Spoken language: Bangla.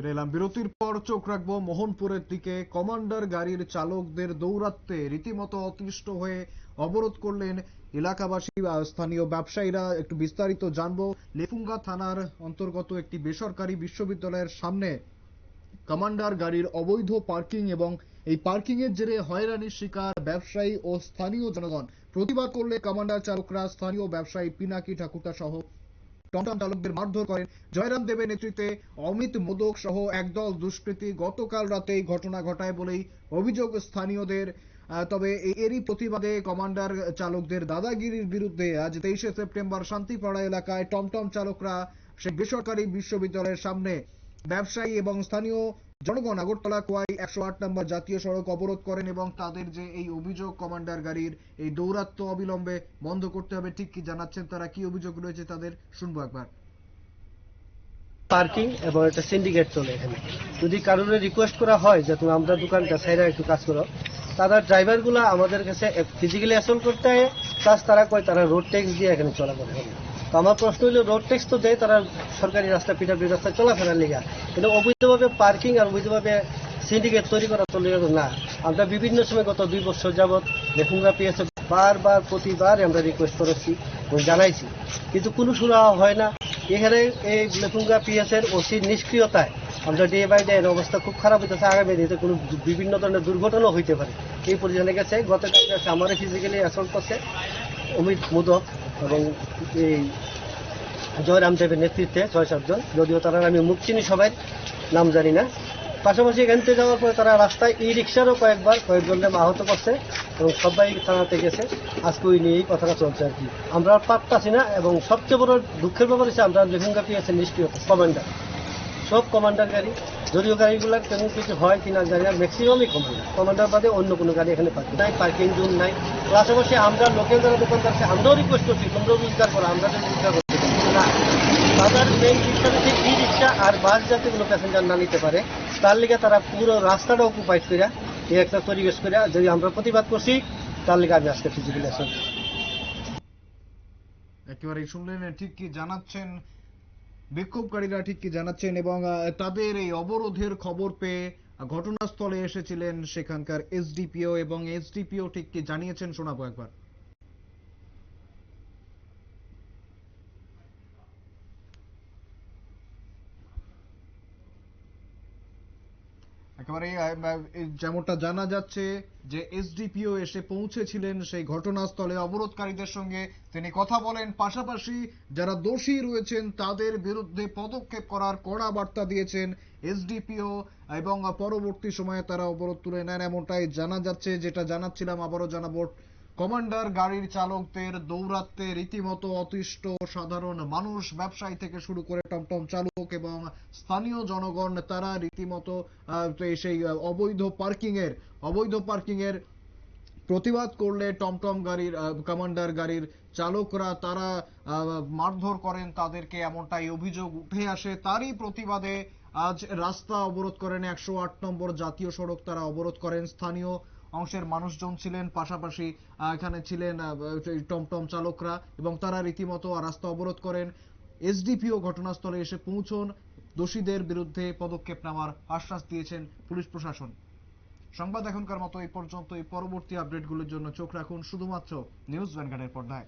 ফিরে এলাম বিরতির পর চোখ রাখব মোহনপুরের দিকে। কমান্ডার গাড়ির চালকদের দৌরাত্মে রীতিমতো অতিষ্ঠ হয়ে অবরোধ করলেন এলাকাবাসী বা স্থানীয় ব্যবসায়ীরা। একটু বিস্তারিত জানব লেফুঙ্গা থানার অন্তর্গত একটি বেসরকারি বিশ্ববিদ্যালয়ের সামনে। কমান্ডার গাড়ির অবৈধ পার্কিং এবং এই পার্কিং এর জেরে হয়রানির শিকার ব্যবসায়ী ও স্থানীয় জনগণ। প্রতিবাদ করলে কমান্ডার চালকরা, স্থানীয় ব্যবসায়ী পিনাকি ঠাকুরতা সহ টমটম চালকদের মারধর করেন। জয়রাম দেবের নেতৃত্বে অমিত মোদক সহ একদল দুষ্কৃতী গতকাল রাতে এই ঘটনা ঘটায় বলেই অভিযোগ স্থানীয়দের। তবে এরই প্রতিবাদে কমান্ডার চালকদের দাদাগিরির বিরুদ্ধে আজ তেইশে সেপ্টেম্বর শান্তিপাড়া এলাকায় টমটম চালকরা সে বেসরকারি বিশ্ববিদ্যালয়ের সামনে ব্যবসায়ী এবং স্থানীয় জনগণ আগরতলা কোয়াই একশো আট নম্বর জাতীয় সড়ক অবরোধ করেন এবং তাদের যে এই অভিযোগ, কমান্ডার গাড়ির এই দৌরাত্ম্য অবিলম্বে বন্ধ করতে হবে, ঠিক কি জানাচ্ছেন তারা? কি অভিযোগ রয়েছে তাদের? শুনব একবার। পার্কিং এবং একটা সিন্ডিকেট চলে এখানে। যদি কারোর রিকোয়েস্ট করা হয় যে, তুমি আমরা দোকানটা সাইডে একটু কাজ করো, তারা ড্রাইভারগুলো আমাদের কাছে ফিজিক্যালি অ্যাসল্ট করতে হয় প্লাস তারা কয় তারা রোড ট্যাক্স দিয়ে এখানে চলাফেরা করে তো আমার প্রশ্ন হলো রোড ট্যাক্স তো দেয়, তারা সরকারি রাস্তা পিঠাপি রাস্তায় চলাফেরার লিগা। কিন্তু অবৈধভাবে পার্কিং আর অবৈধভাবে সিন্ডিকেট তৈরি করা তো না। আমরা বিভিন্ন সময় গত দুই বছর যাবৎ লেখুঙ্গা পিএসএ বারবার, প্রতিবার আমরা রিকোয়েস্ট করেছি জানাইছি। কিন্তু কোনো সুরা হয় না। এখানে এই লেখুঙ্গা পিএসের ওসির নিষ্ক্রিয়তায় আমরা ডে বাই ডে অবস্থা খুব খারাপ হইতেছে। আগামী দিনে কোনো বিভিন্ন ধরনের দুর্ঘটনাও হইতে পারে। এই পর্যায়ে গেছে। গতকাল গেছে আমারও ফিজিক্যালি অ্যাসল্ট করছে। অমিত মোদক। এবং এই জয়রাম দেবের নেতৃত্বে ছয় সাতজন যদিও তারা আমি মুখ চিনি সবাই, নাম জানি না। পাশাপাশি এখান থেকে যাওয়ার পরে তারা রাস্তায় ই রিক্সারও কয়েকবার কয়েকজনকে আহত করছে এবং সবাই থানাতে গেছে। আজকে ওই নিয়েই কথাটা চলছে আর কি। আমরা আর পারতাছি না এবং সবচেয়ে বড় দুঃখের ব্যাপার হচ্ছে আমরা লেখুঙ্গা পেয়েছে নিষ্ক্রিয় কমান্ডার। সব কমান্ডার গাড়ি যদিও গাড়িগুলো তেমন কিছু হয় কিনা জানি না ম্যাক্সিমামই কমান্ডার কমান্ডার বাদে অন্য কোনো গাড়ি এখানে পার্কিং নাই পার্কিং জোন নাই। পাশাপাশি আমরা লোকেল যারা দোকানদার আছে আমরাও রিকোয়েস্ট করছি, তোমরাও রোজগার করো, আমরা যেন রোজগার করছি না। তাদের মেইন রিক্সা হচ্ছে ই রিক্সা আর বাস যাতে কোনো প্যাসেঞ্জার না নিতে পারে, তার লিগে তারা পুরো রাস্তাটা অকুপাইড করে এই একটা পরিবেশ করে যদি আমরা প্রতিবাদ করছি, তার লিগে আমি আজকে ফিজিক্যালি আসেন একেবারে শুনলেন, ঠিক কি জানাচ্ছেন বিক্ষোভকারীরা ঠিক কি জানাচ্ছেন এবং তাদের এই অবরোধের খবর পেয়ে ঘটনাস্থলে এসেছিলেন সেখানকার এসডিপিও এবং এসডিপিও ঠিক কি জানিয়েছেন, শোনাবো একবার। একেবারে যেমনটা জানা যাচ্ছে যে এসডিপিও এসে পৌঁছেছিলেন সেই ঘটনাস্থলে অবরোধকারীদের সঙ্গে। তিনি কথা বলেন, পাশাপাশি যারা দোষী রয়েছেন তাদের বিরুদ্ধে পদক্ষেপ করার কড়া বার্তা দিয়েছেন এসডিপিও এবং পরবর্তী সময়ে তারা অবরোধ তুলে নেন এমনটাই জানা যাচ্ছে, যেটা জানাচ্ছিলাম, আবারও জানাব। কমান্ডার গাড়ির চালকদের দৌরাত্মে রীতিমতো অতিষ্ঠ সাধারণ মানুষ ব্যবসায়ী থেকে শুরু করে টমটম চালক এবং স্থানীয় জনগণ, তারা রীতিমতো সেই অবৈধ পার্কিং এর অবৈধ পার্কিং এর প্রতিবাদ করলে টমটম গাড়ির কমান্ডার গাড়ির চালকরা তারা মারধর করেন তাদেরকে এমনটাই অভিযোগ উঠে আসে। তারই প্রতিবাদে আজ রাস্তা অবরোধ করেন একশো আট নম্বর জাতীয় সড়ক তারা অবরোধ করেন। স্থানীয় অংশের মানুষজন ছিলেন, পাশাপাশি এখানে ছিলেন টমটম চালকরা এবং তারা রীতিমতো রাস্তা অবরোধ করেন। এসডিপিও ঘটনাস্থলে এসে পৌঁছন। দোষীদের বিরুদ্ধে পদক্ষেপ নেওয়ার আশ্বাস দিয়েছেন পুলিশ প্রশাসন। সংবাদ এখনকার মতো এই পর্যন্ত এই পরবর্তী আপডেটগুলোর জন্য চোখ রাখুন শুধুমাত্র নিউজ ভ্যানগার্ডের পর্দায়।